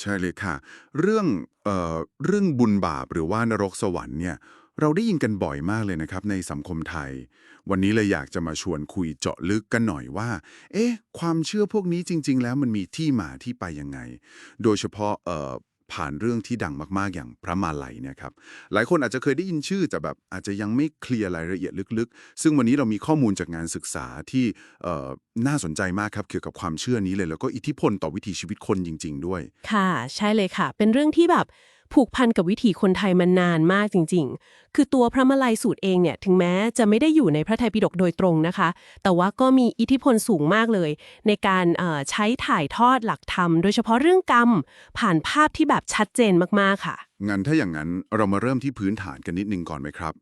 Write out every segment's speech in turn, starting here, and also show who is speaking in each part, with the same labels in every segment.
Speaker 1: ใช่เลยค่ะ เรื่องเอ่อเรื่องบุญบาปหรือว่านรกสวรรค์เนี่ยเราได้ยินกันบ่อยมากเลยนะครับในสังคมไทย วันนี้เลยอยากจะมาชวนคุยเจาะลึกกันหน่อยว่า เอ๊ะ ความเชื่อพวกนี้จริง ๆ แล้วมันมีที่มาที่ไปยังไง โดยเฉพาะเอ่อ ผ่านเรื่องที่ดังมากๆอย่างพระมาลัยเนี่ยครับหลายคนอาจจะเคยได้ยินชื่อแต่แบบอาจจะยังไม่เคลียร์รายละเอียดลึกๆ ซึ่งวันนี้เรามีข้อมูลจากงานศึกษาที่น่าสนใจมากครับเกี่ยวกับความเชื่อนี้เลย แล้วก็อิทธิพลต่อวิถีชีวิตคนจริง ๆ ด้วย
Speaker 2: ค่ะ ใช่เลยค่ะ เป็นเรื่องที่แบบ ผูกพันกับวิถีคนไทยมานานมากจริง ๆ คือตัวพระมาลัยสูตรเองเนี่ยถึงแม้จะไม่ได้อยู่ในพระไตรปิฎกโดยตรงนะคะ แต่ว่าก็มีอิทธิพลสูงมากเลย ในการเอ่อใช้ถ่ายทอดหลักธรรม โดยเฉพาะเรื่องกรรม ผ่านภาพที่แบบชัดเจนมากๆค่ะ
Speaker 1: งั้นถ้าอย่างนั้นเรามาเริ่มที่พื้นฐานกันนิดนึงก่อนไหมครับ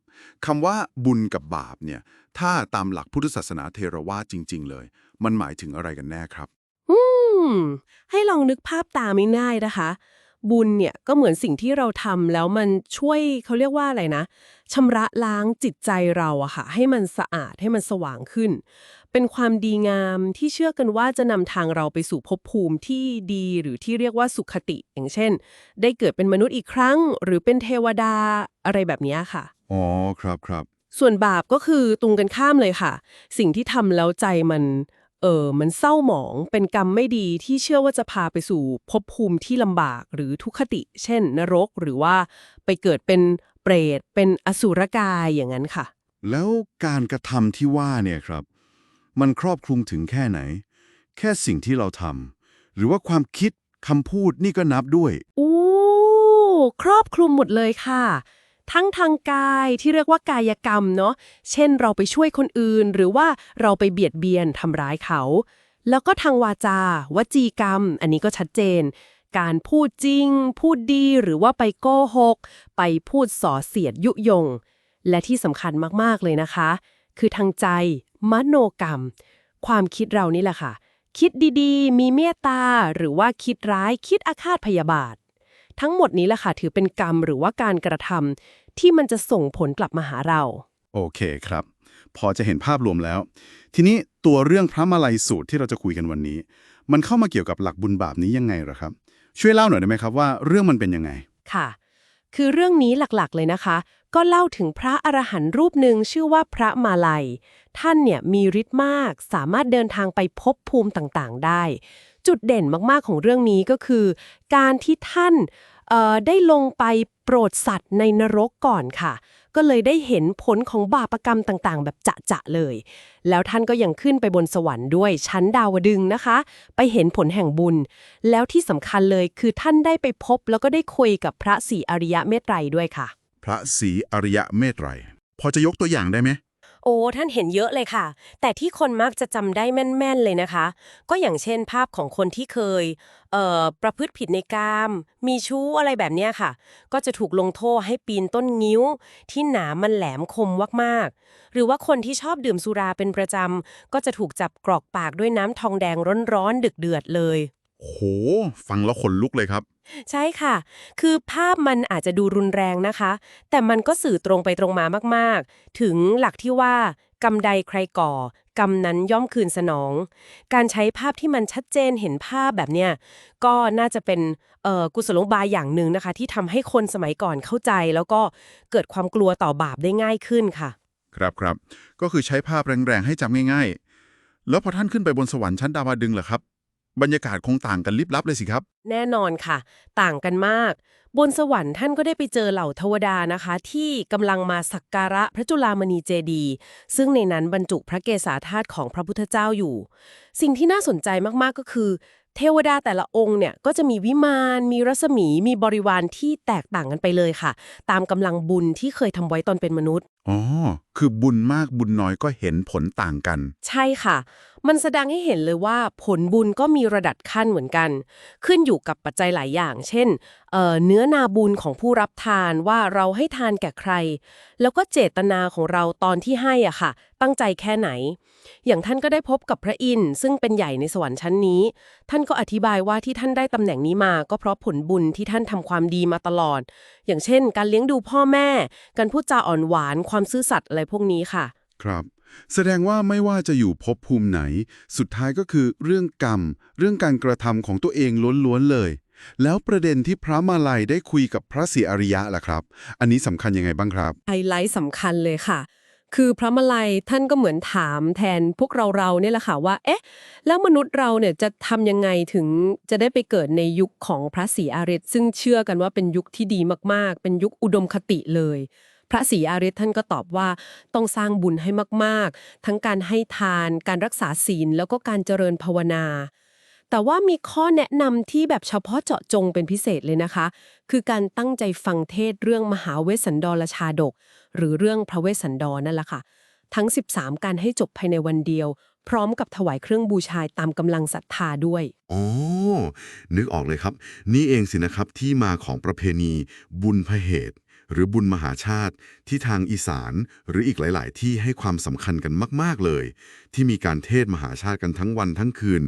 Speaker 1: คำว่าบุญกับบาปเนี่ยถ้าตามหลักพุทธศาสนาเทรวาสจริง ๆ เลย มันหมายถึงอะไรกันแน่ครับ
Speaker 2: อืมให้ลองนึกภาพตามง่ายๆนะคะ บุญเนี่ยก็เหมือนสิ่งที่เราทำแล้วมันช่วยเขาเรียกว่าอะไรนะชำระล้างจิตใจเราอะค่ะให้มันสะอาดให้มันสว่างขึ้น เป็นความดีงามที่เชื่อกันว่าจะนำทางเราไปสู่ภพภูมิที่ดีหรือที่เรียกว่าสุขติ อย่างเช่น ได้เกิดเป็นมนุษย์อีกครั้ง หรือเป็นเทวดาอะไรแบบเนี้ยค่ะ
Speaker 1: อ๋อครับครับ
Speaker 2: ส่วนบาปก็คือตรงกันข้ามเลยค่ะ สิ่งที่ทำแล้วใจมัน เออมันเศร้าหมองเป็นกรรมไม่ดีที่เชื่อว่าจะพาไปสู่ภพภูมิที่ลำบากหรือทุกขติ เช่น นรกหรือว่าไปเกิดเป็นเปรต เป็นอสุรกายอย่างนั้นค่ะ
Speaker 3: แล้วการกระทำที่ว่าเนี่ยครับ มันครอบคลุมถึงแค่ไหน แค่สิ่งที่เราทำหรือว่าความคิดคำพูดนี่ก็นับด้วย
Speaker 2: อู้ ครอบคลุมหมดเลยค่ะ ทั้งทางกายที่เรียกว่ากายกรรมเนาะเช่นเราไปช่วยคนอื่น หรือว่าเราไปเบียดเบียนทำร้ายเขา แล้วก็ทางวาจาวจีกรรม อันนี้ก็ชัดเจน การพูดจริง พูดดีหรือว่าไปโกหก ไปพูดส่อเสียดยุยง และที่สำคัญมากๆเลยนะคะ คือทางใจ มโนกรรม ความคิดเรานี่แหละค่ะ คิดดีๆ มีเมตตาหรือว่าคิดร้ายคิดอาฆาตพยาบาท ทั้งหมดนี้แหละค่ะถือเป็นกรรมหรือว่าการกระทำที่มันจะส่งผลกลับมาหาเรา
Speaker 3: โอเคครับ พอจะเห็นภาพรวมแล้ว ทีนี้ตัวเรื่องพระมาลัยสูตรที่เราจะคุยกันวันนี้ มันเข้ามาเกี่ยวกับหลักบุญบาปนี้ยังไงเหรอครับ ช่วยเล่าหน่อยได้ไหมครับว่าเรื่องมันเป็นยังไง
Speaker 2: ค่ะ คือเรื่องนี้หลักๆเลยนะคะ ก็เล่าถึงพระอรหันต์รูปหนึ่งชื่อว่าพระมาลัย ท่านเนี่ยมีฤทธิ์มาก สามารถเดินทางไปพบภูมิต่างๆ ได้ จุดเด่นมากๆของเรื่องนี้ก็คือ การที่ท่านได้ลงไปโปรดสัตว์ในนรกก่อนค่ะ ก็เลยได้เห็นผลของบาปกรรมต่างๆ แบบจะๆเลย แล้วท่านก็ยังขึ้นไปบนสวรรค์ด้วยชั้นดาวดึงนะคะ ไปเห็นผลแห่งบุญ แล้วที่สำคัญเลยคือท่านได้ไปพบแล้วก็ได้คุยกับพระศรีอริยะเมตไตรด้วยค่ะ
Speaker 1: พระศรีอริยะเมตไตร พอจะยกตัวอย่างได้ไหม
Speaker 2: โอ้ท่านเห็นเยอะเลยค่ะ แต่ที่คนมักจะจำได้แม่น ๆ เลยนะคะ ก็อย่างเช่นภาพของคนที่เคยเอ่อประพฤติผิดในกาม มีชู้อะไรแบบเนี้ยค่ะ ก็จะถูกลงโทษให้ปีนต้นงิ้ว ที่หนามมันแหลมคมมากๆ หรือว่าคนที่ชอบดื่มสุราเป็นประจำก็จะถูกจับกรอกปากด้วยน้ำทองแดงร้อนๆดึกเดือดเลย
Speaker 1: โห ฟังแล้วขนลุกเลยครับ
Speaker 2: ใช่ค่ะ คือภาพมันอาจจะดูรุนแรงนะคะ แต่มันก็สื่อตรงไปตรงมามากๆ ถึงหลักที่ว่ากรรมใดใครก่อกรรมนั้นย่อมคืนสนอง การใช้ภาพที่มันชัดเจนเห็นภาพแบบเนี้ยก็น่าจะเป็นเอ่อกุศโลบายอย่างหนึ่งนะคะ ที่ทำให้คนสมัยก่อนเข้าใจ แล้วก็เกิดความกลัวต่อบาปได้ง่ายขึ้นค่ะ
Speaker 1: ครับครับก็คือใช้ภาพแรงๆให้จำง่าย ๆ แล้วพอท่านขึ้นไปบนสวรรค์ชั้นดาวดึงส์เหรอครับ บรรยากาศคงต่างกันลิบลับเลยสิครับ
Speaker 2: แน่นอนค่ะ ต่างกันมาก บนสวรรค์ท่านก็ได้ไปเจอเหล่าเทวดานะคะ ที่กำลังมาสักการะพระจุลามณีเจดีย์ซึ่งในนั้นบรรจุพระเกศาธาตุของพระพุทธเจ้าอยู่ สิ่งที่น่าสนใจมากๆก็คือ เทวดาแต่ละองค์เนี่ยก็จะมีวิมาน มีรัศมี มีบริวารที่แตกต่างกันไปเลยค่ะ ตามกำลังบุญที่เคยทำไว้ตอนเป็นมนุษย์
Speaker 1: อ๋อ คือบุญมากบุญน้อยก็เห็นผลต่างกัน
Speaker 2: ใช่ค่ะ มันแสดงให้เห็นเลยว่าผลบุญก็มีระดับขั้นเหมือนกัน ขึ้นอยู่กับปัจจัยหลายอย่าง เช่นเอ่อเนื้อนาบุญของผู้รับทานว่าเราให้ทานแก่ใคร แล้วก็เจตนาของเราตอนที่ให้อะค่ะ ตั้งใจแค่ไหน อย่างท่านก็ได้พบกับพระอินทร์ซึ่งเป็นใหญ่ในสวรรค์ชั้นนี้ ท่านก็อธิบายว่าที่ท่านได้ตำแหน่งนี้มา ก็เพราะผลบุญที่ท่านทำความดีมาตลอด อย่างเช่น การเลี้ยงดูพ่อแม่ การพูดจาอ่อนหวานความซื่อสัตย์อะไรพวกนี้ค่ะ
Speaker 3: ครับ แสดงว่าไม่ว่าจะอยู่ภพภูมิไหน สุดท้ายก็คือเรื่องกรรม เรื่องการกระทำของตัวเองล้วนๆเลย
Speaker 1: แล้วประเด็นที่พระมาลัยได้คุยกับพระศรีอริยะล่ะครับ อันนี้สำคัญยังไงบ้างครับ
Speaker 2: ไฮไลท์สำคัญเลยค่ะคือพระมลัยท่านก็เหมือนถามแทนพวกเราเราๆเนี่ยแหละค่ะว่า เอ๊ะ แล้วมนุษย์เราเนี่ยจะทำยังไงถึงจะได้ไปเกิดในยุคของพระศรีอาริยซึ่งเชื่อกันว่าเป็นยุคที่ดีมากๆ เป็นยุคอุดมคติเลย พระศรีอาริยท่านก็ตอบว่าต้องสร้างบุญให้มากๆ ทั้งการให้ทาน การรักษาศีล แล้วก็การเจริญภาวนา แต่ว่ามีข้อแนะนำที่แบบเฉพาะเจาะจงเป็นพิเศษเลยนะคะ คือการตั้งใจฟังเทศเรื่องมหาเวสสันดรชาดก หรือเรื่องพระเวสสันดรนั่นแหละค่ะ ทั้ง 13 การให้จบภายในวันเดียวพร้อมกับถวายเครื่องบูชาตามกำลังศรัทธาด้วย
Speaker 4: อ๋อ นึกออกเลยครับ นี่เองสินะครับที่มาของประเพณีบุญพระเหตุ หรือบุญมหาชาติ ที่ทางอีสานหรืออีกหลาย ๆ ที่ให้ความสำคัญกันมาก ๆ เลย ที่มีการเทศมหาชาติกันทั้งวันทั้งคืน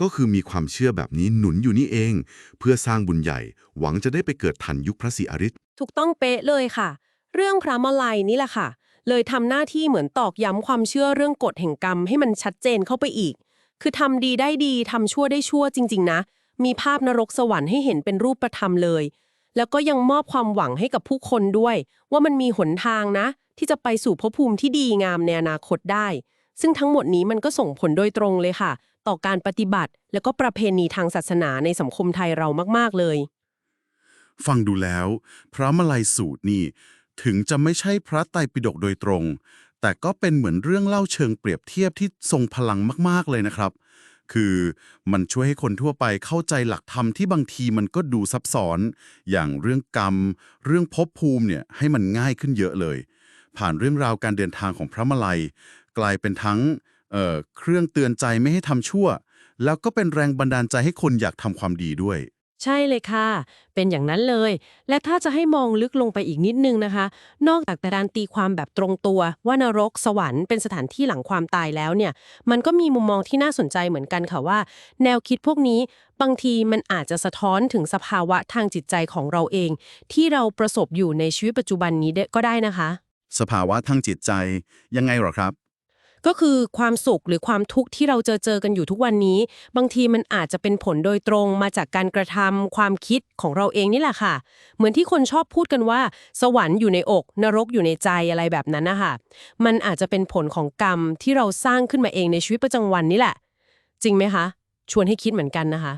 Speaker 4: ก็คือมีความเชื่อแบบนี้หนุนอยู่นี่เอง เพื่อสร้างบุญใหญ่ หวังจะได้ไปเกิดทันยุคพระศรีอริย
Speaker 2: ถูกต้องเป๊ะเลยค่ะ เรื่องพระมลัยนี่แหละค่ะ เลยทำหน้าที่เหมือนตอกย้ำความเชื่อเรื่องกฎแห่งกรรมให้มันชัดเจนเข้าไปอีก คือทำดีได้ดีทำชั่วได้ชั่วจริง ๆ นะ มีภาพนรกสวรรค์ให้เห็นเป็นรูปธรรมเลย แล้วก็ยังมอบความหวังให้กับผู้คนด้วย ว่ามันมีหนทางนะ ที่จะไปสู่ภพภูมิที่ดีงามในอนาคตได้ ซึ่งทั้งหมดนี้มันก็ส่งผลโดยตรงเลยค่ะ ต่อการปฏิบัติ และก็ประเพณีทางศาสนาในสังคมไทยเรามาก ๆ เลย
Speaker 1: ฟังดูแล้ว พระมาลัยสูตรนี่ ถึงจะไม่ใช่พระไตรปิฎกโดยตรง แต่ก็เป็นเหมือนเรื่องเล่าเชิงเปรียบเทียบที่ทรงพลังมาก ๆ เลยนะครับ คือมันช่วยให้คนทั่วไปเข้าใจหลักธรรมที่บางทีมันก็ดูซับซ้อน อย่างเรื่องกรรม เรื่องภพภูมิเนี่ยให้มันง่ายขึ้นเยอะเลย ผ่านเรื่องราวการเดินทางของพระมลัย กลายเป็นทั้งเเครื่องเตือนใจไม่ให้ทำชั่ว แล้วก็เป็นแรงบันดาลใจให้คนอยากทำความดีด้วย
Speaker 2: ใช่เลยค่ะ เป็นอย่างนั้นเลย และถ้าจะให้มองลึกลงไปอีกนิดนึงนะคะ นอกจากแต่การตีความแบบตรงตัวว่านรกสวรรค์เป็นสถานที่หลังความตายแล้วเนี่ย มันก็มีมุมมองที่น่าสนใจเหมือนกันค่ะว่า แนวคิดพวกนี้บางทีมันอาจจะสะท้อนถึงสภาวะทางจิตใจของเราเอง ที่เราประสบอยู่ในชีวิตปัจจุบันนี้ก็ได้นะคะ
Speaker 3: สภาวะทางจิตใจยังไงหรอครับ
Speaker 2: ก็คือความสุขหรือความทุกข์ที่เราเจอเจอกันอยู่ทุกวันนี้ บางทีมันอาจจะเป็นผลโดยตรงมาจากการกระทำความคิดของเราเองนี่แหละค่ะ เหมือนที่คนชอบพูดกันว่า สวรรค์อยู่ในอก นรกอยู่ในใจอะไรแบบนั้นนะคะมันอาจจะเป็นผลของกรรมที่เราสร้างขึ้นมาเองในชีวิตประจำวันนี่แหละ จริงไหมคะ ชวนให้คิดเหมือนกันนะคะ